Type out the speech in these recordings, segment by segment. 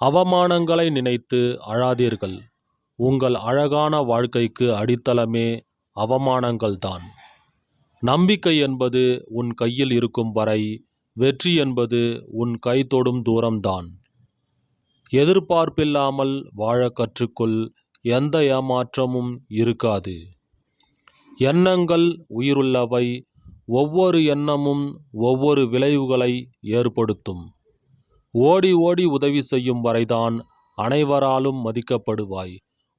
அவமானங்களை நினைத்து அழாதீர்கள். உங்கள் அழகான வாழ்க்கைக்கு அடித்தளமே அவமானங்கள்தான். நம்பிக்கை என்பது உன் கையில் இருக்கும் வரை வெற்றி என்பது உன் கை தொடும் தூரம்தான். எதிர்பார்ப்பில்லாமல் வாழ கற்றுக்குள் எந்த ஏமாற்றமும் இருக்காது. எண்ணங்கள் உயிருள்ளவை ஒவ்வொரு எண்ணமும் ஒவ்வொரு விளைவுகளை ஏற்படுத்தும். ஓடி ஓடி உதவி செய்யும் வரைதான் அனைவராலும் மதிக்கப்படுவாய்.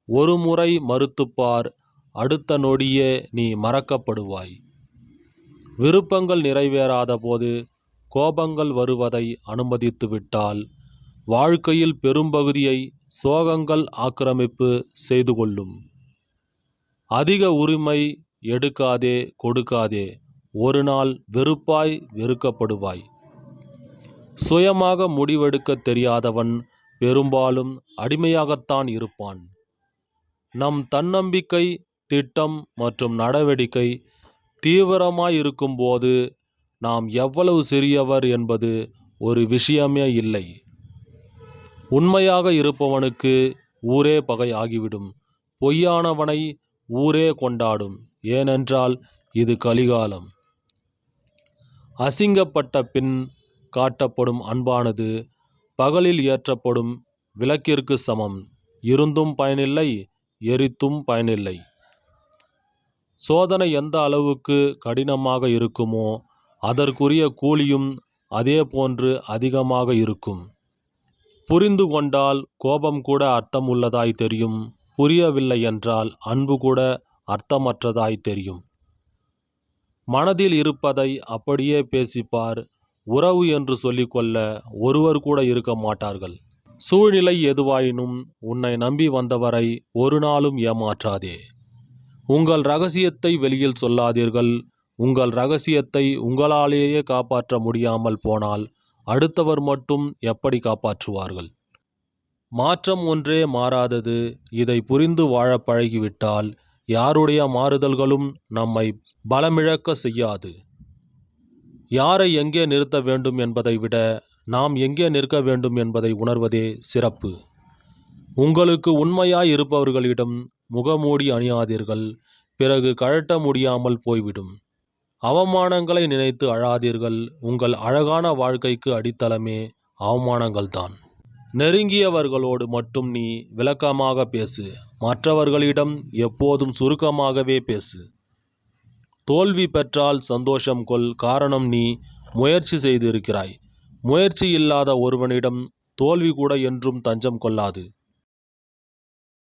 ஒரு முறை மறுத்துப்பார் அடுத்த நொடியே நீ மறக்கப்படுவாய். விருப்பங்கள் நிறைவேறாத போது கோபங்கள் வருவதை அனுமதித்துவிட்டால் வாழ்க்கையில் பெரும்பகுதியை சோகங்கள் ஆக்கிரமிப்பு செய்து கொள்ளும். அதிக உரிமை எடுக்காதே கொடுக்காதே ஒரு நாள் வெறுப்பாய் வெறுக்கப்படுவாய். சுயமாக முடிவெடுக்க தெரியாதவன் பெரும்பாலும் அடிமையாகத்தான் இருப்பான். நம் தன்னம்பிக்கை திட்டம் மற்றும் நடவடிக்கை தீவிரமாய் இருக்கும்போது நாம் எவ்வளவு சிறியவர் என்பது ஒரு விஷயமே இல்லை. உண்மையாக இருப்பவனுக்கு ஊரே பகை ஆகிவிடும் பொய்யானவனை ஊரே கொண்டாடும். ஏனென்றால் இது கலிகாலம். அசிங்கப்பட்ட பின் காட்டப்படும் அன்பானது பகலில் ஏற்றப்படும் விளக்கிற்கு சமம். இருந்தும் பயனில்லை எரித்தும் பயனில்லை. சோதனை எந்த அளவுக்கு கடினமாக இருக்குமோ அதற்குரிய கூலியும் அதே போன்று அதிகமாக இருக்கும். புரிந்து கொண்டால் கோபம் கூட அர்த்தம் உள்ளதாய் தெரியும் புரியவில்லை என்றால் அன்பு கூட அர்த்தமற்றதாய் தெரியும். மனதில் இருப்பதை அப்படியே பேசிப்பார் உறவு என்று சொல்லிக்கொள்ள ஒருவர் கூட இருக்க மாட்டார்கள். சூழ்நிலை எதுவாயினும் உன்னை நம்பி வந்தவரை ஒரு நாளும் ஏமாற்றாதே. உங்கள் ரகசியத்தை வெளியில் சொல்லாதீர்கள். உங்கள் ரகசியத்தை உங்களாலேயே காப்பாற்ற முடியாமல் போனால் அடுத்தவர் மட்டும் எப்படி காப்பாற்றுவார்கள்? மாற்றம் ஒன்றே மாறாதது. இதை புரிந்து வாழ பழகிவிட்டால் யாருடைய மாறுதல்களும் நம்மை பலமிழக்க செய்யாது. யாரை எங்கே நிறுத்த வேண்டும் என்பதை விட நாம் எங்கே நிற்க வேண்டும் என்பதை உணர்வதே சிறப்பு. உங்களுக்கு உண்மையாய் இருப்பவர்களிடம் முகமூடி அணியாதீர்கள் பிறகு கழட்ட முடியாமல் போய்விடும். அவமானங்களை நினைத்து அழாதீர்கள் உங்கள் அழகான வாழ்க்கைக்கு அடித்தளமே அவமானங்கள்தான். நெருங்கியவர்களோடு மட்டும் நீ விளக்கமாக பேசு மற்றவர்களிடம் எப்போதும் சுருக்கமாகவே பேசு. தோல்வி பெற்றால் சந்தோஷம் கொள் காரணம் நீ முயற்சி செய்திருக்கிறாய். முயற்சி இல்லாத ஒருவனிடம் தோல்வி கூட என்றும் தஞ்சம் கொள்ளாது.